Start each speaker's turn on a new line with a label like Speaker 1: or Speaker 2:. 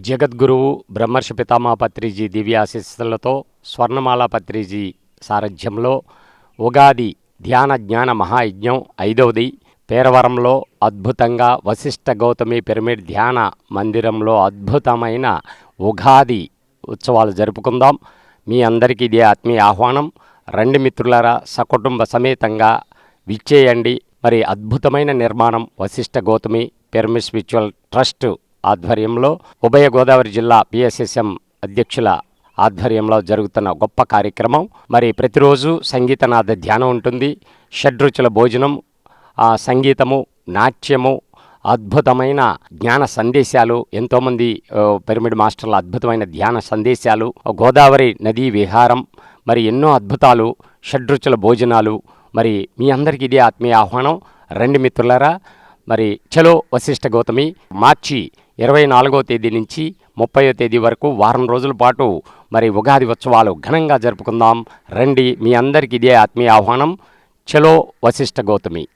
Speaker 1: జగద్గురువు బ్రహ్మర్షి పితామా పత్రిజీ దివ్యాశిస్సులతో స్వర్ణమాల పత్రిజీ సారథ్యంలో ఉగాది ధ్యాన జ్ఞాన మహాయజ్ఞం ఐదవది. పేరవరంలో అద్భుతంగా వశిష్ఠ గౌతమి పిరమిడ్ ధ్యాన మందిరంలో అద్భుతమైన ఉగాది ఉత్సవాలు జరుపుకుందాం. మీ అందరికీ ఇదే ఆత్మీయ ఆహ్వానం. రెండు మిత్రులారా సకుటుంబ సమేతంగా విచ్చేయండి. మరి అద్భుతమైన నిర్మాణం Vashishta Gautami pyramid spiritual trust ఆధ్వర్యంలో ఉభయ గోదావరి జిల్లా పిఎస్ఎస్ఎం అధ్యక్షుల ఆధ్వర్యంలో జరుగుతున్న గొప్ప కార్యక్రమం. మరి ప్రతిరోజు సంగీతనాథ ధ్యానం ఉంటుంది. షడ్రుచుల భోజనం ఆ సంగీతము నాట్యము అద్భుతమైన జ్ఞాన సందేశాలు ఎంతోమంది పిరమిడ్ మాస్టర్ల అద్భుతమైన ధ్యాన సందేశాలు గోదావరి నదీ విహారం మరి ఎన్నో అద్భుతాలు షడ్రుచుల భోజనాలు. మరి మీ అందరికీ ఇదే ఆత్మీయ ఆహ్వానం. రండి మిత్రులరా మరి చలో వశిష్ఠ గౌతమి మార్చి ఇరవై నాలుగో తేదీ నుంచి ముప్పయో తేదీ వరకు వారం రోజుల పాటు మరి ఉగాది ఉత్సవాలు ఘనంగా జరుపుకుందాం. రండి మీ అందరికీ ఇదే ఆత్మీయ ఆహ్వానం. చలో వశిష్ఠ గౌతమి.